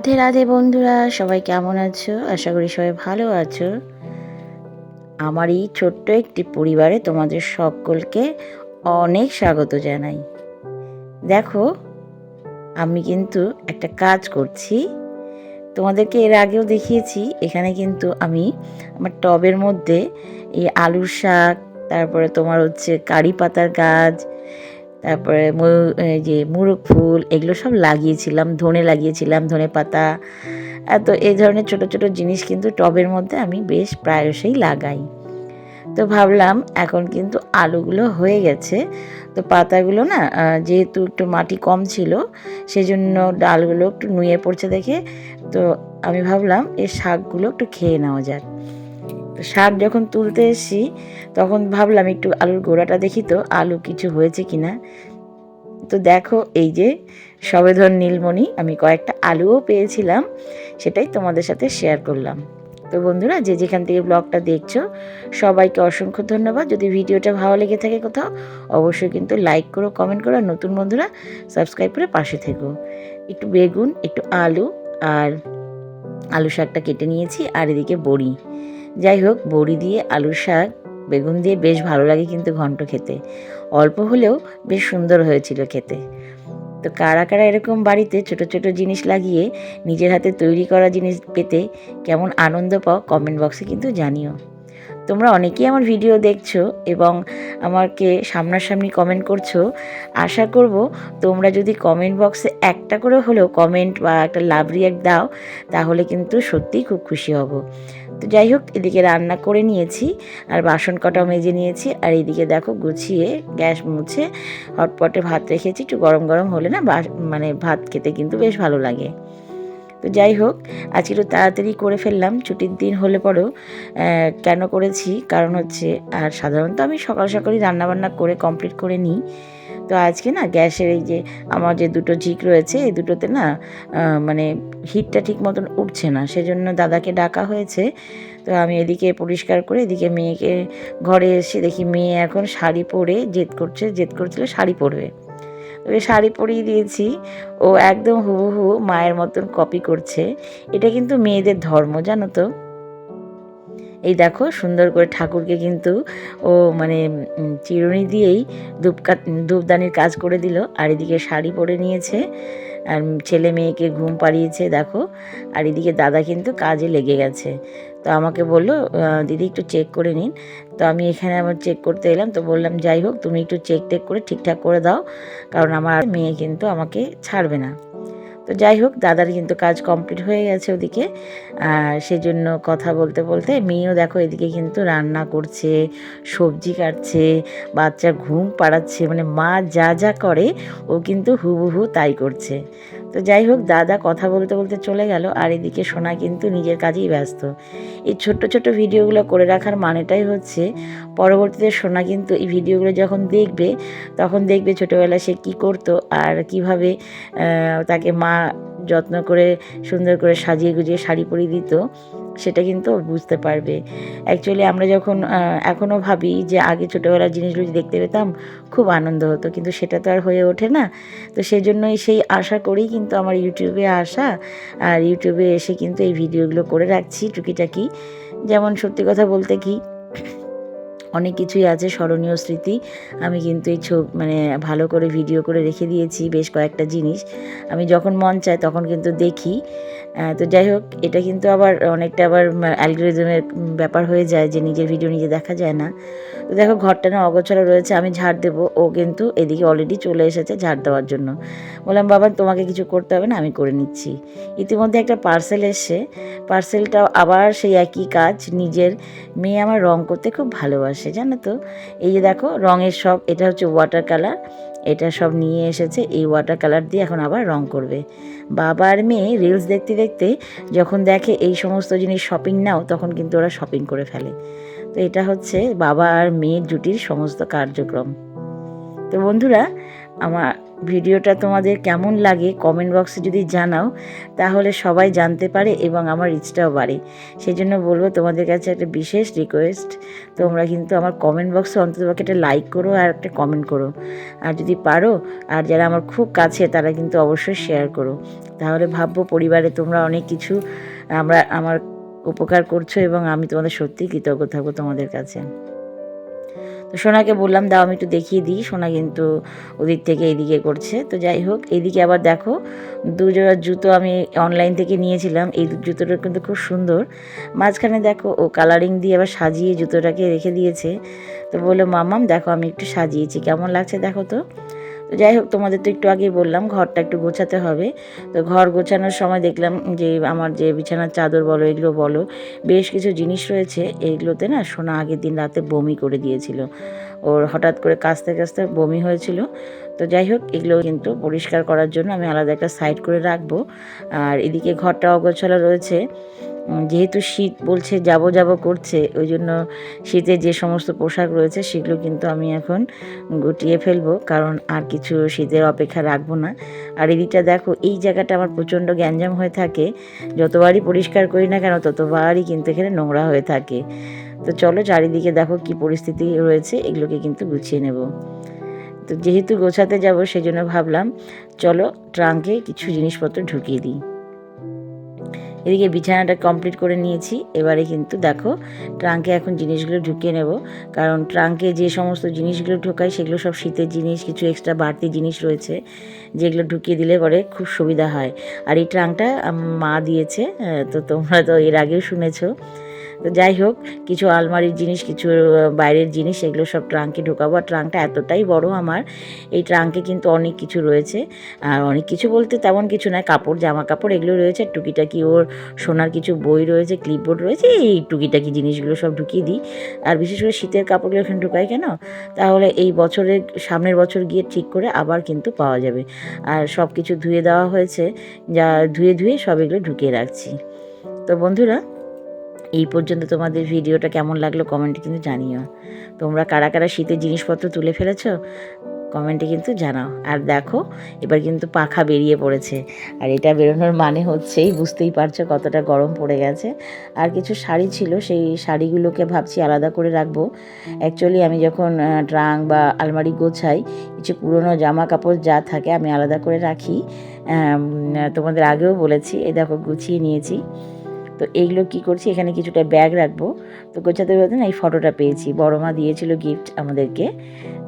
রাধে রাধে বন্ধুরা, সবাই কেমন আছো? আশা করি সবাই ভালো আছো। আমার এই ছোট্ট একটি পরিবারে তোমাদের সকলকে অনেক স্বাগত জানাই। দেখো, আমি কিন্তু একটা কাজ করছি। তোমাদেরকে এর আগেও দেখিয়েছি, এখানে কিন্তু আমি আমার টবের মধ্যে এই আলুর শাক, তারপরে তোমার হচ্ছে কারি পাতার গাছ তারপরে ময়ূ- এই যে মুরগ ফুল, এগুলো সব লাগিয়েছিলাম, ধনে লাগিয়েছিলাম, ধনে পাতা এত এই ধরনের ছোট ছোট জিনিস কিন্তু টবের মধ্যে আমি বেশ প্রায়শই লাগাই। তো ভাবলাম এখন কিন্তু আলুগুলো হয়ে গেছে। তো পাতাগুলো না যেহেতু একটু মাটি কম ছিল, সেজন্য ডালগুলো একটু নুয়ে পড়ছে দেখে, তো আমি ভাবলাম এই শাকগুলো একটু খেয়ে নেওয়া যাক। তো শাক যখন তুলতে এসেছি, তখন ভাবলাম একটু আলুর গোড়াটা দেখি তো, আলু কিছু হয়েছে কি না তো দেখো, এই যে সবেধন নীলমণি, আমি কয়েকটা আলুও পেয়েছিলাম, সেটাই তোমাদের সাথে শেয়ার করলাম। তো বন্ধুরা, যে যেখান থেকে ব্লগটা দেখছ, সবাইকে অসংখ্য ধন্যবাদ। যদি ভিডিওটা ভালো লেগে থাকে কোথাও, অবশ্যই কিন্তু লাইক করো কমেন্ট করো, আর নতুন বন্ধুরা সাবস্ক্রাইব করে পাশে থেকো। একটু বেগুন, একটু আলু, আর আলু শাকটা কেটে নিয়েছি, আর এদিকে বড়ি। যাই হোক, বড়ি দিয়ে আলুর শাক, বেগুন দিয়ে বেশ ভালো লাগে কিন্তু ঘন্ট খেতে। অল্প হলেও বেশ সুন্দর হয়েছিল খেতে। তো কারা কারা এরকম বাড়িতে ছোট ছোট জিনিস লাগিয়ে নিজের হাতে তৈরি করা জিনিস পেতে কেমন আনন্দ পাও কমেন্ট বক্সে কিন্তু জানিও। তোমরা অনেকেই আমার ভিডিও দেখছ এবং আমাকে সামনাসামনি কমেন্ট করছ। আশা করব তোমরা যদি কমেন্ট বক্সে একটা করে হলেও কমেন্ট বা একটা লাভ রিয়াক্ট দাও, তাহলে কিন্তু সত্যিই খুব খুশি হব। তো যাই হোক, এদিকে রান্না করে নিয়েছি, আর বাসন কটাও মেজে নিয়েছি, আর এদিকে দেখো গুছিয়ে গ্যাস মুছে হটপটে ভাত রেখেছি, একটু গরম গরম হলে না মানে ভাত খেতে কিন্তু বেশ ভালো লাগে। তো যাই হোক, আজকে একটু তাড়াতাড়ি করে ফেললাম, ছুটির দিন হলে পরেও কেন করেছি? কারণ হচ্ছে, আর সাধারণত আমি সকাল সকালই রান্নাবান্না করে কমপ্লিট করে নিই। তো আজকে না, গ্যাসের এই যে আমার যে দুটো ঝিক রয়েছে, এই দুটোতে না মানে হিটটা ঠিক মতন উঠছে না। সেজন্য দাদাকে ডাকা হয়েছে। তো আমি এদিকে পরিষ্কার করে, এদিকে মেয়েকে ঘরে এসে দেখি মেয়ে এখন শাড়ি পরে জেদ করছে, জেদ করছিল শাড়ি পরবে। শাড়ি পরিয়ে দিয়েছি। ও একদম হুবহু মায়ের মতন কপি করছে। এটা কিন্তু মেয়েদের ধর্ম, জানো তো? এই দেখো, সুন্দর করে ঠাকুরকে কিন্তু ও মানে চিরুনি দিয়েই ধূপকা, ধূপদানির কাজ করে দিল। আর এদিকে শাড়ি পরে নিয়েছে। আর ছেলে মেয়েকে ঘুম পাড়িয়েছে, দেখো। আর এদিকে দাদা কিন্তু কাজে লেগে গেছে। তো আমাকে বলল দিদি একটু চেক করে নিন। তো আমি এখানে আমার চেক করতে এলাম, তো বললাম, যাই হোক, তুমি একটু চেক টেক করে ঠিকঠাক করে দাও। কারণ আমার মেয়ে কিন্তু আমাকে ছাড়বে না। তো যাই হোক, দাদার কিন্তু কাজ কমপ্লিট হয়ে গেছে ওদিকে। আর সেজন্য কথা বলতে বলতে মেয়েও দেখো এদিকে কিন্তু রান্না করছে, সবজি কাটছে, বাচ্চা ঘুম পাড়াচ্ছে মানে মা যা যা করে ও কিন্তু হুবহু তাই করছে। তো যাই হোক, দাদা কথা বলতে বলতে চলে গেল আর এদিকে সোনা কিন্তু নিজের কাজেই ব্যস্ত। এই ছোট্ট ছোট্ট ভিডিওগুলো করে রাখার মানেটাই হচ্ছে, পরবর্তীতে সোনা কিন্তু এই ভিডিওগুলো যখন দেখবে, তখন দেখবে ছোটোবেলায় সে কী করতো আর কীভাবে তাকে মা যত্ন করে, সুন্দর করে সাজিয়ে গুজিয়ে শাড়ি পরিয়ে দিত, সেটা কিন্তু বুঝতে পারবে। অ্যাকচুয়ালি আমরা যখন এখনও ভাবি যে আগে ছোটোবেলার জিনিসগুলো দেখতে পেতাম, খুব আনন্দ হতো। কিন্তু সেটা তো আর হয়ে ওঠে না। তো সেই জন্যই সেই আশা করেই কিন্তু আমার ইউটিউবে আসা, আর ইউটিউবে এসে কিন্তু এই ভিডিওগুলো করে রাখছি টুকিটাকি। যেমন সত্যি কথা বলতে কি অনেক কিছুই আছে স্মরণীয় স্মৃতি। আমি কিন্তু এই ছবি মানে ভালো করে ভিডিও করে রেখে দিয়েছি বেশ কয়েকটা জিনিস। আমি যখন মন চায় তখন কিন্তু দেখি। তো যাই হোক, এটা কিন্তু আবার অনেকটা আবার অ্যালগোরিজমের ব্যাপার হয়ে যায় যে নিজের ভিডিও নিজে দেখা যায় না। তো দেখো, ঘরটা না অগোছালো রয়েছে, আমি ঝাড় দেবো। ও কিন্তু এদিকে অলরেডি চলে এসেছে ঝাড় দেওয়ার জন্য। বললাম, বাবা, তোমাকে কিছু করতে হবে না, আমি করে নিচ্ছি। ইতিমধ্যে একটা পার্সেল এসছে। পার্সেলটাও আবার সেই একই কাজ, নিজের মেয়ে আমার রং করতে খুব ভালোবাসে, জানো তো? এই যে দেখো, রঙের সব, এটা হচ্ছে ওয়াটার কালার এটা সব নিয়ে এসেছে, এই ওয়াটার কালার দিয়ে এখন আবার রং করবে। বাবা আর মেয়ে রিলস দেখতে দেখতে যখন দেখে এই সমস্ত জিনিস শপিং নাও, তখন কিন্তু ওরা শপিং করে ফেলে। তো এটা হচ্ছে বাবা আর মেয়ের জুটির সমস্ত কার্যক্রম। তো বন্ধুরা আমার ভিডিওটা তোমাদের কেমন লাগে কমেন্ট বক্সে যদি জানাও, তাহলে সবাই জানতে পারে এবং আমার রিচটাও বাড়ে। সেই জন্য বলব তোমাদের কাছে একটা বিশেষ রিকোয়েস্ট তোমরা কিন্তু আমার কমেন্ট বক্সে অন্ততপক্ষে একটা লাইক করো আর একটা কমেন্ট করো। আর যদি পারো, আর যারা আমার খুব কাছে, তারা কিন্তু অবশ্যই শেয়ার করো। তাহলে ভাববো পরিবারে তোমরা অনেক কিছু আমরা, আমার উপকার করছ এবং আমি তোমাদের সত্যিই কৃতজ্ঞ থাকব তোমাদের কাছে। তো সোনাকে বললাম, দাও, আমি একটু দেখিয়ে দিই। সোনা কিন্তু ওদিক থেকে এদিকে করছে। তো যাই হোক, এদিকে আবার দেখো দু জোড়া জুতো আমি অনলাইন থেকে নিয়েছিলাম। এই জুতোটা কিন্তু খুব সুন্দর। মাঝখানে দেখো, ও কালারিং দিয়ে আবার সাজিয়ে জুতোটাকে রেখে দিয়েছে। তো বলল, মামাম, দেখো, আমি একটু সাজিয়েছি। কেমন লাগছে দেখো তো? তো যাই হোক, তোমাদের তো একটু আগেই বললাম, ঘরটা একটু গোছাতে হবে। তো ঘর গোছানোর সময় দেখলাম যে, আমার যে বিছানার চাদর বলো, এগুলো বলো, বেশ কিছু জিনিস রয়েছে। এইগুলোতে না সোনা আগের দিন রাতে বমি করে দিয়েছিল। ওর হঠাৎ করে কাঁচতে কাঁচতে বমি হয়েছিল। তো যাই হোক, এগুলো কিন্তু পরিষ্কার করার জন্য আমি আলাদা একটা সাইড করে রাখব। আর এদিকে ঘরটা অগোছালো রয়েছে। যেহেতু শীত বলছে যাব যাব করছে, ওই জন্য শীতে যে সমস্ত পোশাক রয়েছে সেগুলো কিন্তু আমি এখন গুটিয়ে ফেলব, কারণ আর কিছু শীতের অপেক্ষা রাখব না। আর এদিকটা দেখো, এই জায়গাটা আমার প্রচণ্ড গ্যাঞ্জাম হয়ে থাকে। যতবারই পরিষ্কার করি না কেন, ততবারই কিন্তু এখানে নোংরা হয়ে থাকে। তো চলো চারিদিকে দেখো কি পরিস্থিতি রয়েছে, এগুলোকে কিন্তু গুছিয়ে নেব। তো যেহেতু গোছাতে যাব, সেজন্য ভাবলাম চলো ট্রাঙ্কে কিছু জিনিসপত্র ঢুকিয়ে দিই। এদিকে বিছানাটা কমপ্লিট করে নিয়েছি, এবারে কিন্তু দেখো ট্রাঙ্কে এখন জিনিসগুলো ঢুকিয়ে নেব, কারণ ট্রাঙ্কে যে সমস্ত জিনিসগুলো ঢোকায় সেগুলো সব শীতের জিনিস, কিছু এক্সট্রা বাড়তি জিনিস রয়েছে, যেগুলো ঢুকিয়ে দিলে পরে খুব সুবিধা হয়। আর এই ট্রাঙ্কটা মা দিয়েছে তো তোমরা তো এর আগেও শুনেছো। তো যাই হোক, কিছু আলমারির জিনিস, কিছু বাইরের জিনিস, এগুলো সব ট্রাঙ্কে ঢোকাবো। আর ট্রাঙ্কটা এতটাই বড় আমার, এই ট্রাঙ্কে কিন্তু অনেক কিছু রয়েছে। আর অনেক কিছু বলতে তেমন কিছু নয়, কাপড় জামা কাপড় এগুলো রয়েছে। টুকিটাকি ওর সোনার কিছু বই রয়েছে ক্লিপবোর্ড রয়েছে, এই টুকিটাকি জিনিসগুলো সব ঢুকিয়ে দিই। আর বিশেষ করে শীতের কাপড়গুলো এখানে ঢুকাই কেন? তাহলে এই বছরের, সামনের বছর গিয়ে ঠিক করে আবার কিন্তু পাওয়া যাবে। আর সব কিছু ধুয়ে দেওয়া হয়েছে, যা ধুয়ে ধুয়ে সব এগুলো ঢুকিয়ে রাখছি। তো বন্ধুরা এই পর্যন্ত তোমাদের ভিডিওটা কেমন লাগল কমেন্টে কিন্তু জানিও। তোমরা কারা কারা শীতের জিনিসপত্র তুলে ফেলেছ কমেন্টে কিন্তু জানাও। আর দেখো, এবার কিন্তু পাখা বেরিয়ে পড়েছে। আর এটা বেরোনোর মানে হচ্ছেই বুঝতেই পারছ কতটা গরম পড়ে গেছে। আর কিছু শাড়ি ছিল, সেই শাড়িগুলোকে ভাবছি আলাদা করে রাখব। অ্যাকচুয়ালি আমি যখন ট্রাং বা আলমারি গোছাই, কিছু পুরনো জামা কাপড় যা থাকে আমি আলাদা করে রাখি। তোমাদের আগেও বলেছি, এই দেখো গুছিয়ে নিয়েছি। তো এইগুলো কি করছি? এখানে কিছুটা ব্যাগ রাখব। তো গোছাতে গোছাতে না এই ফটোটা পেয়েছি। বড় মা দিয়েছিল গিফট আমাদেরকে।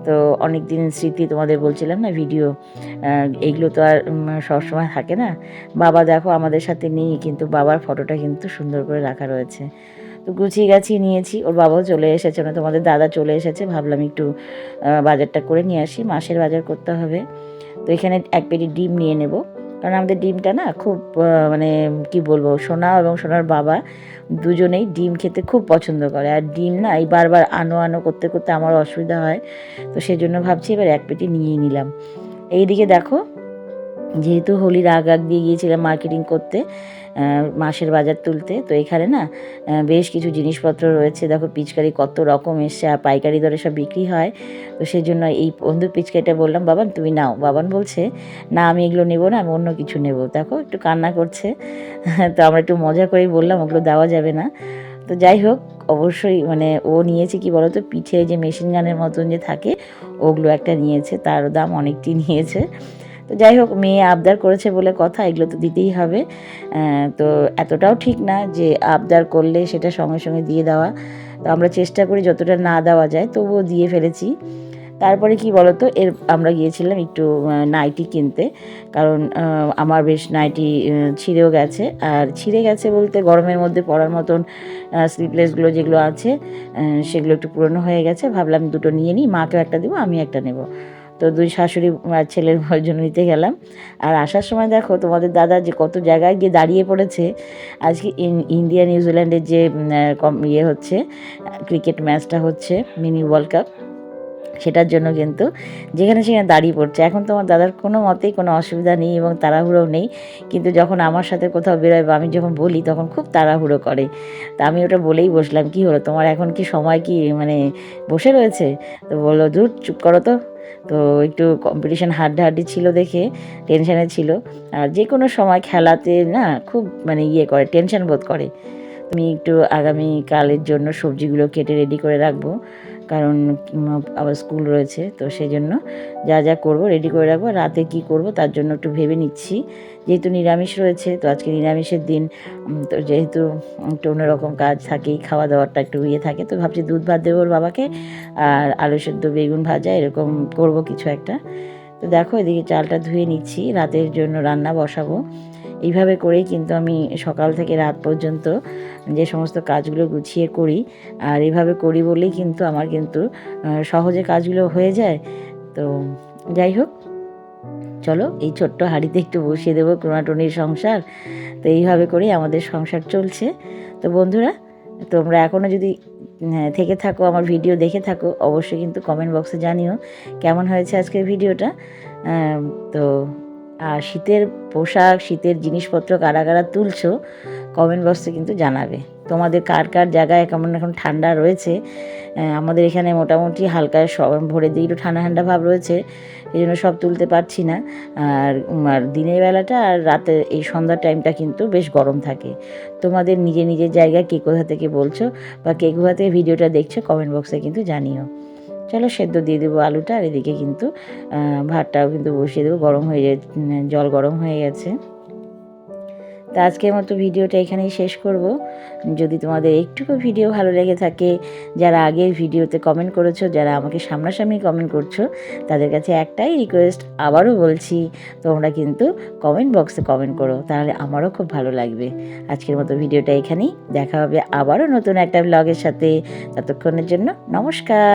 তো অনেক দিন স্মৃতি তোমাদের বলছিলাম না ভিডিও এইগুলো তো আর সবসময় থাকে না। বাবা দেখো আমাদের সাথে নেই, কিন্তু বাবার ফটোটা কিন্তু সুন্দর করে রাখা রয়েছে। তো গুছিয়ে গাছিয়ে নিয়েছি। ওর বাবাও চলে এসেছে মানে তোমাদের দাদা চলে এসেছে। ভাবলাম একটু বাজারটা করে নিয়ে আসি। মাসের বাজার করতে হবে। তো এখানে এক পেটি ডিম নিয়ে নেব। কারণ আমাদের ডিমটা না খুব মানে কি বলব, সোনা এবং সোনার বাবা দুজনেই ডিম খেতে খুব পছন্দ করে। আর ডিম না এই বারবার আনো আনো করতে করতে আমার অসুবিধা হয়। তো সেই জন্য ভাবছি এবার এক পেটি নিয়ে নিলাম। এইদিকে দেখো যেহেতু হোলির আগ আগ দিয়ে গিয়েছিলাম মার্কেটিং করতে মাসের বাজার তুলতে, তো এখানে না বেশ কিছু জিনিসপত্র রয়েছে। দেখো, পিচকারি কত রকম এসছে, আর পাইকারি দরে সব বিক্রি হয়। তো সেই জন্য এই বন্ধু পিচকারিটা বললাম, বাবান, তুমি নাও। বাবান বলছে, না, আমি এগুলো নেব না, আমি অন্য কিছু নেব। দেখো, একটু কান্না করছে। তো আমরা একটু মজা করেই বললাম, ওগুলো দেওয়া যাবে না। তো যাই হোক, অবশ্যই মানে ও নিয়েছে কি বলতো, পিঠে যে মেশিন গানের মতন যে থাকে, ওগুলো একটা নিয়েছে। তার দাম অনেকটি নিয়েছে। তো যাই হোক, মেয়ে আবদার করেছে বলে কথা, এগুলো তো দিতেই হবে। তো এতটাও ঠিক না যে আবদার করলে সেটা সঙ্গে সঙ্গে দিয়ে দেওয়া। তো আমরা চেষ্টা করি যতটা না দেওয়া যায়, তবুও দিয়ে ফেলেছি। তারপরে কি বলতো, এর আমরা গিয়েছিলাম একটু নাইটি কিনতে। কারণ আমার বেশ নাইটি ছিঁড়েও গেছে। আর ছিঁড়ে গেছে বলতে গরমের মধ্যে পরার মতন স্লিপলেসগুলো যেগুলো আছে সেগুলো একটু পুরনো হয়ে গেছে। ভাবলাম দুটো নিয়ে নিই, মাকেও একটা দেবো আমি একটা নেব। তো দুই শাশুড়ি আর ছেলের জন্য নিতে গেলাম। আর আসার সময় দেখো তোমাদের দাদা যে কত জায়গায় গিয়ে দাঁড়িয়ে পড়েছে। আজকে ইন- ইন্ডিয়া নিউজিল্যান্ডের যে ইয়ে হচ্ছে, ক্রিকেট ম্যাচটা হচ্ছে, মিনি ওয়ার্ল্ড কাপ, সেটার জন্য কিন্তু যেখানে সেখানে দাঁড়িয়ে পড়ছে। এখন তোমার দাদার কোনো মতেই কোনো অসুবিধা নেই এবং তাড়াহুড়োও নেই। কিন্তু যখন আমার সাথে কোথাও বেরোয় বা আমি যখন বলি তখন খুব তাড়াহুড়ো করে। তা আমি ওটা বলেই বসলাম, কি হলো? তোমার এখন কি সময় কি মানে বসে রয়েছে? তো বলল দূর চুপ করো তো। তো একটু কম্পিটিশন হাড্ডাহাড্ডি ছিল দেখে টেনশানে ছিল। আর যে কোনো সময় খেলাতে না খুব মানে ইয়ে করে টেনশান বোধ করে। আমি একটু আগামীকালের জন্য সবজিগুলো কেটে রেডি করে রাখব। কারণ আবার স্কুল রয়েছে, তো সেই জন্য যা যা করব রেডি করে রাখব। রাতে কি করব তার জন্য একটু ভেবে নিচ্ছি। যেহেতু নিরামিষ রয়েছে, তো আজকে নিরামিষের দিন তো যেহেতু একটু অন্যরকম কাজ থাকেই, খাওয়া দাওয়ারটা একটু ইয়ে থাকে, তো ভাবছি দুধ ভাত দেবো ওর বাবাকে। আর আলু সেদ্ধ, বেগুন ভাজা, এরকম করব কিছু একটা। তো দেখো এদিকে চালটা ধুয়ে নিচ্ছি, রাতের জন্য রান্না বসাবো। এইভাবে করেই কিন্তু আমি সকাল থেকে রাত পর্যন্ত যে সমস্ত কাজগুলো গুছিয়ে করি, আর এইভাবে করি বলেই কিন্তু আমার কিন্তু সহজে কাজগুলো হয়ে যায়। তো যাই হোক, চলো এই ছোট্ট হাঁড়িতে একটু বসিয়ে দেবো টোনাটনির সংসার। তো এইভাবে করেই আমাদের সংসার চলছে। তো বন্ধুরা, তোমরা এখনও যদি থেকে থাকো, আমার ভিডিও দেখে থাকো, অবশ্যই কিন্তু কমেন্ট বক্সে জানিও কেমন হয়েছে আজকের ভিডিওটা। তো শীতের পোশাক, শীতের জিনিসপত্র কারা কারা তুলছো কমেন্ট বক্সে কিন্তু জানাবে। তোমাদের কার কার জায়গায় কেমন এখন ঠান্ডা রয়েছে? আমাদের এখানে মোটামুটি হালকা সব, ভোরের দিকে একটু ঠান্ডা ঠান্ডা ভাব রয়েছে, এই জন্য সব তুলতে পারছি না। আর আর দিনের বেলাটা আর রাতে এই সন্ধ্যার টাইমটা কিন্তু বেশ গরম থাকে। তোমাদের নিজে নিজের জায়গায় কে কোথা থেকে বলছো বা কে কোথা থেকে ভিডিওটা দেখছ কমেন্ট বক্সে কিন্তু জানিও। চলো সেদ্ধ দিয়ে দেবো আলুটা, আর এদিকে কিন্তু ভাতটাও কিন্তু বসিয়ে দেবো। গরম হয়ে জল গরম হয়ে গেছে। তো আজকের মতো ভিডিওটা এখানেই শেষ করব। যদি তোমাদের একটুকু ভিডিও ভালো লেগে থাকে, যারা আগের ভিডিওতে কমেন্ট করেছ, যারা আমাকে সামনাসামনি কমেন্ট করছ, তাদের কাছে একটাই রিকোয়েস্ট আবারও বলছি, তোমরা কিন্তু কমেন্ট বক্সে কমেন্ট করো, তাহলে আমারও খুব ভালো লাগবে। আজকের মতো ভিডিওটা এখানেই, দেখা হবে আবারও নতুন একটা ব্লগের সাথে। ততক্ষণের জন্য নমস্কার।